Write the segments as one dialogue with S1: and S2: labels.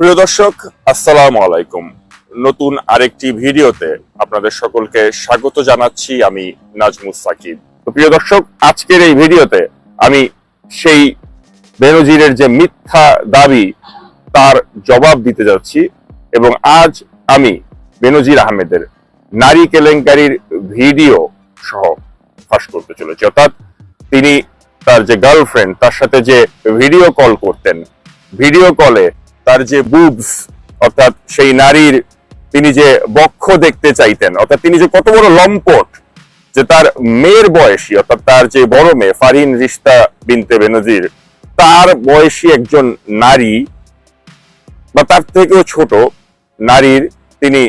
S1: প্রিয় দর্শক, আসসালামু আলাইকুম। নতুন আরেকটি ভিডিওতে আপনাদের সকলকে স্বাগত জানাচ্ছি আমি নাজমুস সাকিব। তো প্রিয় দর্শক, আজকের এই ভিডিওতে আমি সেই বেনজিরের যে মিথ্যা দাবি, তার জবাব দিতে যাচ্ছি এবং আজ আমি বেনজির আহমেদের নারী কেলেঙ্কারির ভিডিও সহ ফাঁস করতে চলেছি। অর্থাৎ তিনি তার যে গার্লফ্রেন্ড, তার সাথে যে ভিডিও কল করতেন, ভিডিও কলে তার যে বুবস অর্থাৎ সেই নারীর তিনি যে বক্ষ দেখতে চাইতেন, অর্থাৎ তিনি যে কত বড় লম্পট, যে তার মেয়ের বয়সী, অর্থাৎ তার যে বড় মেয়ে, ফারিন রিস্তা বিনতে বেনজির, তার বয়সী একজন নারী বা তার থেকেও ছোট নারীর তিনি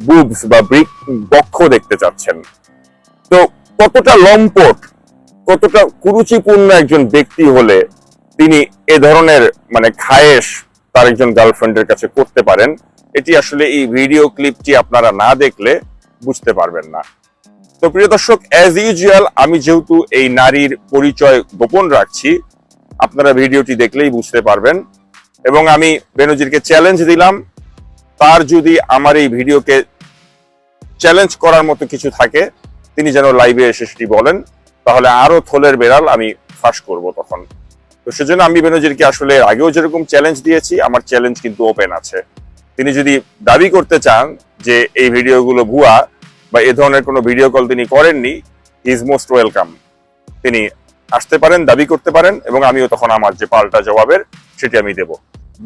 S1: বুবস বা ব্রিক বক্ষ দেখতে চাচ্ছেন। তো কতটা লম্পট, কতটা কুরুচিপূর্ণ একজন ব্যক্তি হলে তিনি এ ধরনের মানে খায়েশ তার একজন গার্লফ্রেন্ডের কাছে করতে পারেন। এটি আসলে এই ভিডিও ক্লিপটি আপনারা না দেখলে বুঝতে পারবেন না। তো প্রিয় দর্শক অ্যাজ ইউজুয়াল আমি যেহেতু এই নারীর পরিচয় গোপন রাখছি, আপনারা ভিডিওটি দেখলেই বুঝতে পারবেন। এবং আমি বেনজিরকে চ্যালেঞ্জ দিলাম, তার যদি আমার এই ভিডিওকে চ্যালেঞ্জ করার মতো কিছু থাকে, তিনি যেন লাইভে এসে সেটি বলেন, তাহলে আরও থলের বেড়াল আমি ফাঁস করব তখন। তো সেজন্য আমি বেনজিরকে আসলে আগেও যেরকম চ্যালেঞ্জ দিয়েছি, আমার চ্যালেঞ্জ কিন্তু ওপেন আছে। তিনি যদি দাবি করতে চান যে এই ভিডিওগুলো ভুয়া বা এ ধরনের কোনো ভিডিও কল তিনি করেননি ইজ মোস্ট ওয়েলকাম তিনি আসতে পারেন, দাবি করতে পারেন এবং আমিও তখন আমার যে পাল্টা জবাবের সেটি আমি দেব।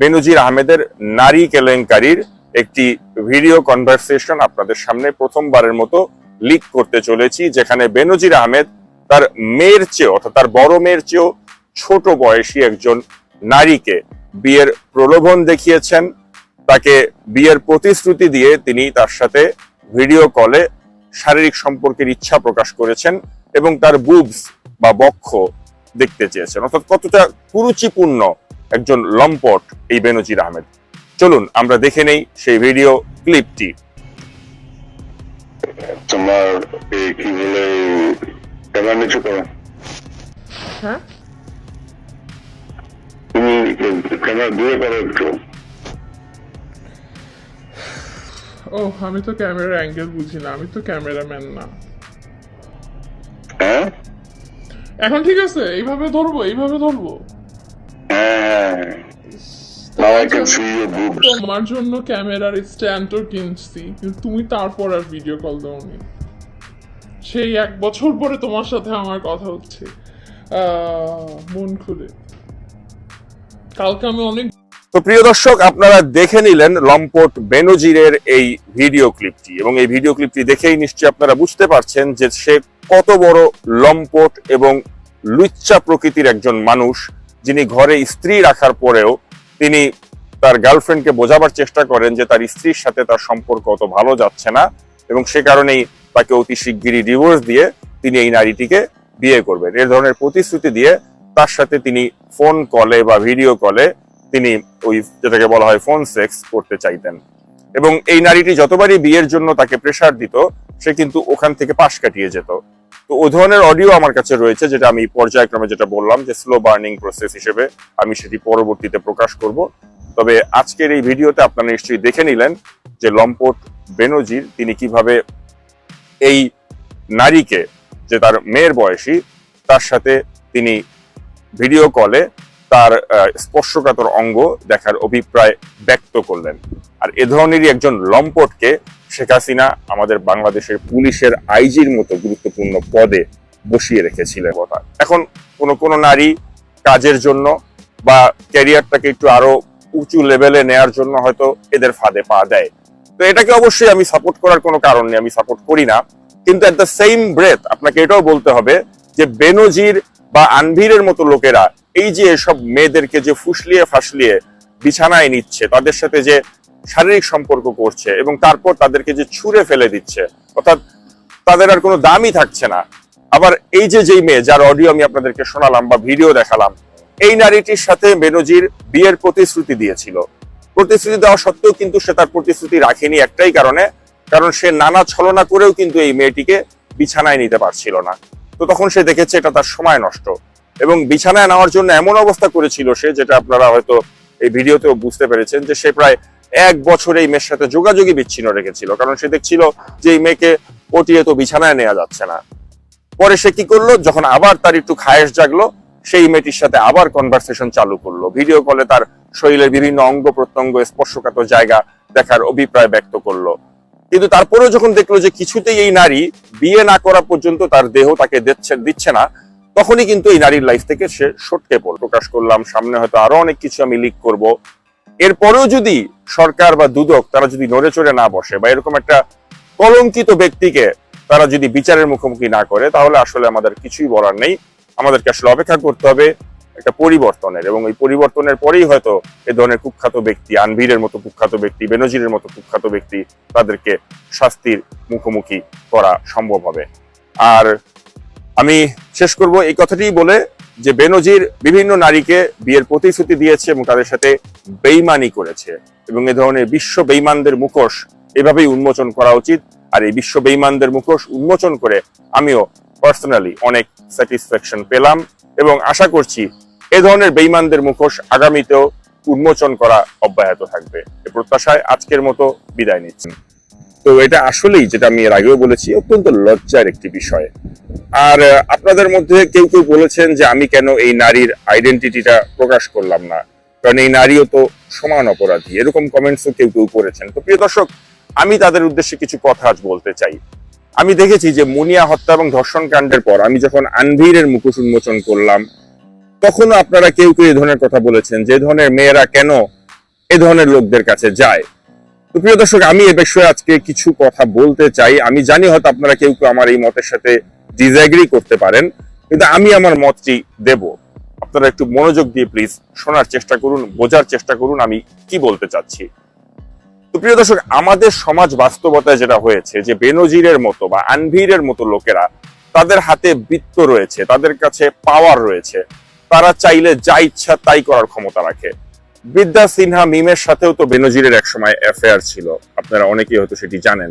S1: বেনজির আহমেদের নারী কেলেঙ্কারির একটি ভিডিও কনভারসেশন আপনাদের সামনে প্রথমবারের মতো লিক করতে চলেছি, যেখানে বেনজির আহমেদ তার মেয়ের চেয়েও, অর্থাৎ তার বড় মেয়ের চেয়েও ছোট বয়সী একজন নারীকে বিয়ের প্রলোভন দেখিয়েছেন। তাকে বিয়ের প্রতিশ্রুতি দিয়ে তিনি তার সাথে ভিডিও কলে শারীরিক সম্পর্কের ইচ্ছা প্রকাশ করেছেন এবং তার বুবস বা বক্ষ দেখতে চেয়েছেন। অর্থাৎ কতটা কুরুচিপূর্ণ একজন লম্পট এই বেনজির আহমেদ। চলুন আমরা দেখে নেই সেই ভিডিও ক্লিপটি।
S2: তোমার এই কি বলে নিচু করো।
S3: হ্যাঁ?
S2: তুমি ক্যামেরা দূরে করো একটু।
S3: ও আমি তো ক্যামেরার অ্যাঙ্গেল বুঝি না আমি তো ক্যামেরাম্যান না।
S2: হ্যাঁ?
S3: এখন ঠিক আছে এইভাবে ধরবো এইভাবে ধরবো।
S2: হ্যাঁ.
S3: তোমার জন্য ক্যামেরার স্ট্যান্ডও কিনছি কিন্তু তুমি তারপর আর ভিডিও কল দাও দাওনি। সেই এক বছর পরে তোমার সাথে আমার কথা হচ্ছে। আহ, মন খুলে। কালকে আমি অনেক
S1: তো প্রিয় দর্শক, আপনারা দেখে নিলেন লম্পট বেনজিরের এই ভিডিও ক্লিপটি। এবং এই ভিডিও ক্লিপটি দেখেই নিশ্চয়ই আপনারা বুঝতে পারছেন যে সে কত বড় লম্পট এবং লুচ্চা প্রকৃতির একজন মানুষ, যিনি ঘরে স্ত্রী রাখার পরেও তিনি তার গার্লফ্রেন্ডকে বোঝাবার চেষ্টা করেন যে তার স্ত্রীর সাথে তার সম্পর্ক অত ভালো যাচ্ছে না এবং সে কারণেই তাকে অতি শিগগিরই ডিভোর্স দিয়ে তিনি এই নারীটিকে বিয়ে করবেন। এর ধরনের প্রতিশ্রুতি দিয়ে তার সাথে তিনি ফোন কলে বা ভিডিও কলে তিনি ওই যেটাকে বলা হয় ফোন সেক্স করতে চাইতেন। এবং এই নারীটি যতবারই বিয়ের জন্য তাকে প্রেসার দিত, সে কিন্তু ওখান থেকে পাশ কাটিয়ে যেত। তো ও ধরনের অডিও আমার কাছে রয়েছে, যেটা আমি পর্যায়ক্রমে যেটা বললাম যে স্লো বার্নিং প্রসেস হিসেবে আমি সেটি পরবর্তীতে প্রকাশ করব। তবে আজকের এই ভিডিওতে আপনারা নিশ্চয়ই দেখে নিলেন যে লম্পট বেনজির তিনি কীভাবে এই নারীকে, যে তার মেয়ের বয়সী, তার সাথে তিনি ভিডিও কলে তার স্পর্শকাতর অঙ্গ দেখার অভিপ্রায় ব্যক্ত করলেন। আর এ ধরনেরই একজন লম্পটকে শেখ হাসিনা আমাদের বাংলাদেশের পুলিশের আইজির মতো গুরুত্বপূর্ণ পদে বসিয়ে রেখেছিলেন। কথা এখন কোন কোন নারী কাজের জন্য বা ক্যারিয়ারটাকে একটু আরও উঁচু লেভেলে নেয়ার জন্য হয়তো এদের ফাঁদে পা দেয়। তো এটাকে অবশ্যই আমি সাপোর্ট করার কোনো কারণ নেই, আমি সাপোর্ট করি না। কিন্তু অ্যাট দ্য সেম ব্রেথ আপনাকে এটাও বলতে হবে যে বেনজির বা আনভিরের মতো লোকেরা, এই যে এসব মেয়েদেরকে যে ফুসলিয়ে ফাসলিয়ে বিছানায় নিচ্ছে, তাদের সাথে যে শারীরিক সম্পর্ক করছে এবং তারপর তাদেরকে যে ছুঁড়ে ফেলে দিচ্ছে, অর্থাৎ তাদের আর কোনো দামই থাকছে না। আবার এই যে যেই মেয়ে, যার অডিও আমি আপনাদেরকে শোনালাম বা ভিডিও দেখালাম, এই নারীটির সাথে বেনজির বিয়ের প্রতিশ্রুতি দিয়েছিল। প্রতিশ্রুতি দেওয়া সত্ত্বেও কিন্তু সে তার প্রতিশ্রুতি রাখেনি একটাই কারণে, কারণ সে নানা ছলনা করেও কিন্তু এই মেয়েটিকে বিছানায় নিতে পারছিল না। তো তখন সে দেখেছে এটা তার সময় নষ্ট। এবং বিছানায় নেওয়ার জন্য এমন অবস্থা করেছিল সে, যেটা আপনারা হয়তো এই ভিডিওতেও বুঝতে পেরেছেন যে সে প্রায় এক বছর এই মেয়ের সাথে যোগাযোগই বিচ্ছিন্ন রেখেছিল। কারণ সে দেখছিল যে এই মেয়েকে পটিয়ে তো বিছানায় নেওয়া যাচ্ছে না। পরে সে কি করল? যখন আবার তার একটু খায়েশ জাগলো, সেই মেয়েটির সাথে আবার কনভারসেশন চালু করল। ভিডিও কলে তার শরীরের বিভিন্ন অঙ্গ প্রত্যঙ্গ স্পর্শকাতর জায়গা দেখার অভিপ্রায় ব্যক্ত করল। কিন্তু তারপরেও যখন দেখল যে কিছুতেই এই নারী বিয়ে না করা পর্যন্ত তার দেহ তাকে দিচ্ছে না, তখনই কিন্তু এই নারীর লাইফ থেকে সে সটকে পড়ল। প্রকাশ করলাম, সামনে হয়তো আরও অনেক কিছু আমি লিক করব। এরপরেও যদি সরকার বা দুদক তারা যদি নড়ে চড়ে না বসে বা এরকম একটা কলঙ্কিত ব্যক্তিকে তারা যদি বিচারের মুখোমুখি না করে, তাহলে আসলে আমাদের কিছুই বলার নেই। আমাদেরকে আসলে অপেক্ষা করতে হবে। একটা পরিবর্তনের এবং এই পরিবর্তনের পরেই হয়তো এ ধরনের কুখ্যাত ব্যক্তি, আনভিরের মতো কুখ্যাত ব্যক্তি, বেনজিরের মতো কুখ্যাত ব্যক্তি তাদেরকে শাস্তির মুখোমুখি করা সম্ভব হবে। আর আমি শেষ করব এই কথাটিই বলে যে বেনজির বিভিন্ন নারীকে বিয়ের প্রতিশ্রুতি দিয়েছে এবং তাদের সাথে বেইমানি করেছে এবং এ ধরনের বিশ্ব বেইমানদের মুখোশ এভাবেই উন্মোচন করা উচিত। আর এই বিশ্ব বেইমানদের মুখোশ উন্মোচন করে আমিও পার্সোনালি অনেক স্যাটিসফ্যাকশন পেলাম এবং আশা করছি এ ধরনের বেইমানদের মুখোশ আগামীতেও উন্মোচন করা অব্যাহত থাকবে। এ প্রত্যাশায় আজকের মতো বিদায় নিচ্ছি। তো এটা আসলেই যেটা আমি এর আগেও বলেছি, অত্যন্ত লজ্জার একটি বিষয়। আর আপনাদের মধ্যে কেউ কেউ বলেছেন যে আমি কেন এই নারীর আইডেন্টিটিটা প্রকাশ করলাম না। কারণ এই নারীও তো সমান অপরাধী। এরকম কমেন্টসও কেউ কেউ করেছেন। তো প্রিয় দর্শক, আমি তাদের উদ্দেশ্যে কিছু কথা আজ বলতে চাই। আমি দেখেছি যে মুনিয়া হত্যা এবং ধর্ষণ কাণ্ডের পর আমি যখন আনভিরের মুখোশ উন্মোচন করলাম তখনও আপনারা কেউ কেউ এই ধরনের কথা বলেছেন যে ধরনের মেয়েরা কেন এ ধরনের লোকদের কাছে যায়? তো প্রিয় দর্শক, আমি এ বিষয়ে আজকে কিছু কথা বলতে চাই। আমি জানি হয়তো আপনারা কেউ কেউ আমার এই মতের সাথে ডিসএগ্রি করতে পারেন, কিন্তু আমি আমার মতটি দেব। আপনারা একটু মনোযোগ দিয়ে প্লিজ শোনার চেষ্টা করুন, বোঝার চেষ্টা করুন আমি কি বলতে চাচ্ছি। তো প্রিয় দর্শক, আমাদের সমাজ বাস্তবতায় যেটা হয়েছে, যে বেনজিরের মতো বা আনভিরের মতো লোকেরা তাদের হাতে বৃত্ত রয়েছে, তাদের কাছে পাওয়ার রয়েছে। তারা চাইলে যা ইচ্ছা তাই করার ক্ষমতা রাখে। বিদ্যা সিনহা মিমের সাথেও তো বেনজিরের একসময় অ্যাফেয়ার ছিল। আপনারা অনেকেই হয়তো সেটি জানেন।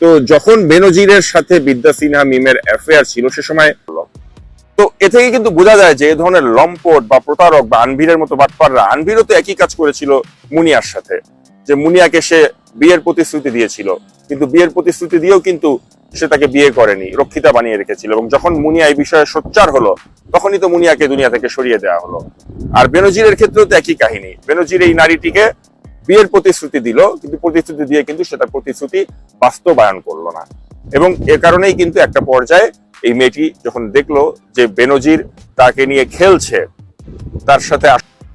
S1: তো যখন বেনজিরের সাথে বিদ্যা সিনহা মিমের অ্যাফেয়ার ছিল সে সময় তো এ থেকে কিন্তু বোঝা যায় যে এ ধরনের লম্পট বা প্রতারক বা আনভিরের মতো বাটপাররা আনভিরও তো একই কাজ করেছিল মুনিয়ার সাথে। যে মুনিয়াকে সে বিয়ের প্রতিশ্রুতি দিয়েছিল। কিন্তু বিয়ের প্রতিশ্রুতি দিয়েও কিন্তু সে তাকে বিয়ে করেনি রক্ষিতা বানিয়ে রেখেছিল এবং যখন মুনিয়া এই বিষয়ে সোচ্চার হলো তখনই তো মুনিয়াকে দুনিয়া থেকে সরিয়ে দেওয়া হলো। আর বেনজিরের ক্ষেত্রেও তো একই কাহিনী। বেনজির এই নারীটিকে বিয়ের প্রতিশ্রুতি দিল কিন্তু প্রতিশ্রুতি দিয়ে কিন্তু সেটা প্রতিশ্রুতি বাস্তবায়ন করল না। এবং এর কারণেই কিন্তু একটা পর্যায়ে এই মেয়েটি যখন দেখল যে বেনজির তাকে নিয়ে খেলছে তার সাথে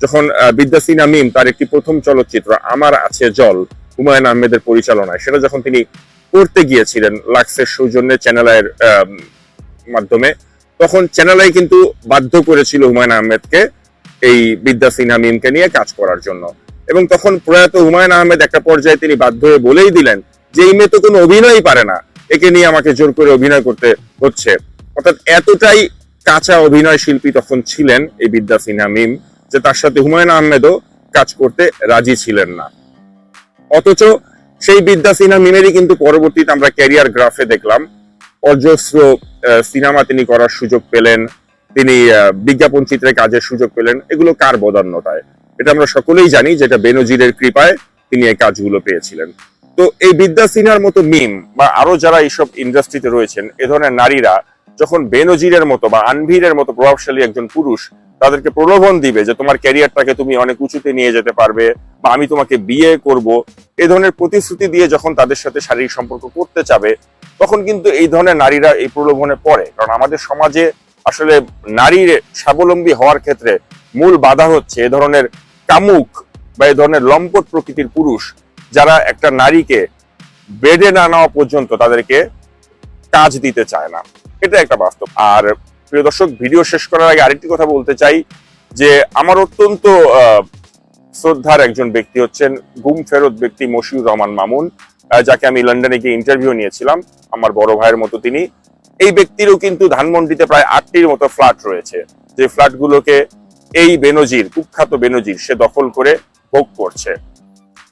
S1: যখন আহ, বিদ্যা সিনহা মিম তার একটি প্রথম চলচ্চিত্র আমার আছে জল হুমায়ুন আহমেদের পরিচালনায় সেটা যখন তিনি করতে গিয়েছিলেন লাক্সের সৌজন্যে চ্যানেলের মাধ্যমে। তখন চ্যানেলাই কিন্তু বাধ্য করেছিল হুমায়ুন আহমেদকে এই বিদ্যা সিনহা মিমকে নিয়ে কাজ করার জন্য। এবং তখন প্রয়াত হুমায়ুন আহমেদ একটা পর্যায়ে তিনি বাধ্য হয়ে বলেই দিলেন যে, এই মেয়ে তো কোনো অভিনয়ই পারে না। একে নিয়ে আমাকে জোর করে অভিনয় করতে হচ্ছে। অর্থাৎ এতটাই কাঁচা অভিনয় শিল্পী তখন ছিলেন এই বিদ্যা সিনহা মিম যে, তার সাথে হুমায়ুন আহমেদও কাজ করতে রাজি ছিলেন না। অথচ সেই বিদ্যা সিনহা মিমেরই কিন্তু পরবর্তীতে আমরা ক্যারিয়ার গ্রাফে দেখলাম। অজস্র সিনেমা তিনি করার সুযোগ পেলেন। তিনি বিজ্ঞাপন চিত্রে কাজের সুযোগ পেলেন। এগুলো কার বদান্যতায়? এটা আমরা সকলেই জানি যেটা বেনজিরের কৃপায় তিনি এই কাজগুলো পেয়েছিলেন। তো এই বিদ্যা সিনহার মতো মিম বা আরও যারা এইসব ইন্ডাস্ট্রিতে রয়েছেন, এ ধরনের নারীরা যখন বেনজিরের মতো বা আনভিরের মতো প্রভাবশালী একজন পুরুষ তাদেরকে প্রলোভন দিবে যে তোমার ক্যারিয়ারটাকে তুমি অনেক উঁচুতে নিয়ে যেতে পারবে বা আমি তোমাকে বিয়ে করব। এই ধরনের প্রতিশ্রুতি দিয়ে যখন তাদের সাথে শারীরিক সম্পর্ক করতে চাবে, তখন কিন্তু এই ধরনের নারীরা এই প্রলোভনে পড়ে। কারণ আমাদের সমাজে আসলে নারীর স্বাবলম্বী হওয়ার ক্ষেত্রে মূল বাধা হচ্ছে এ ধরনের কামুক বা এ ধরনের লম্পট প্রকৃতির পুরুষ যারা একটা নারীকে বেডে না নেওয়া পর্যন্ত তাদেরকে কাজ দিতে চায় না। এটা একটা বাস্তব। আর প্রিয় দর্শক, ভিডিও শেষ করার আগে আরেকটি কথা বলতে চাই যে আমার অত্যন্ত শ্রদ্ধার একজন ব্যক্তি হচ্ছেন গুম ফেরত ব্যক্তি মশিউর রহমান মামুন যাকে আমি লন্ডনে গিয়ে ইন্টারভিউ নিয়েছিলাম, আমার বড় ভাইয়ের মতো তিনি। এই ব্যক্তিরও কিন্তু ধানমন্ডিতে প্রায় আটটির মতো ফ্ল্যাট রয়েছে, যে ফ্ল্যাটগুলোকে এই বেনজির, কুখ্যাত বেনজির, সে দখল করে ভোগ করছে।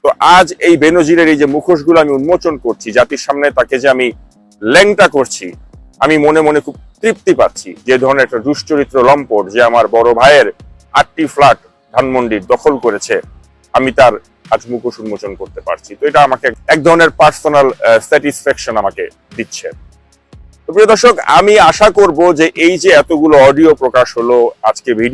S1: তো আজ এই বেনজিরের এই যে মুখোশগুলো আমি উন্মোচন করছি, জাতির সামনে তাকে যে আমি ল্যাংটা করছি আমি মনে মনে খুব তৃপ্তি পাচ্ছি যে ধরনের একটা দুশ্চরিত্র লম্পট যে আমার বড় ভাইয়ের আটটি ফ্ল্যাট ধানমন্ডির দখল করেছে, আমি তার আজ মুখোশ উন্মোচন করতে পারছি। তো এটা আমাকে এক ধরনের পার্সোনাল স্যাটিসফ্যাকশন আমাকে দিচ্ছে। প্রিয় দর্শক, আমি আশা করব যে এই যে এতগুলো অডিও প্রকাশ হলো, আজকে ভিডিও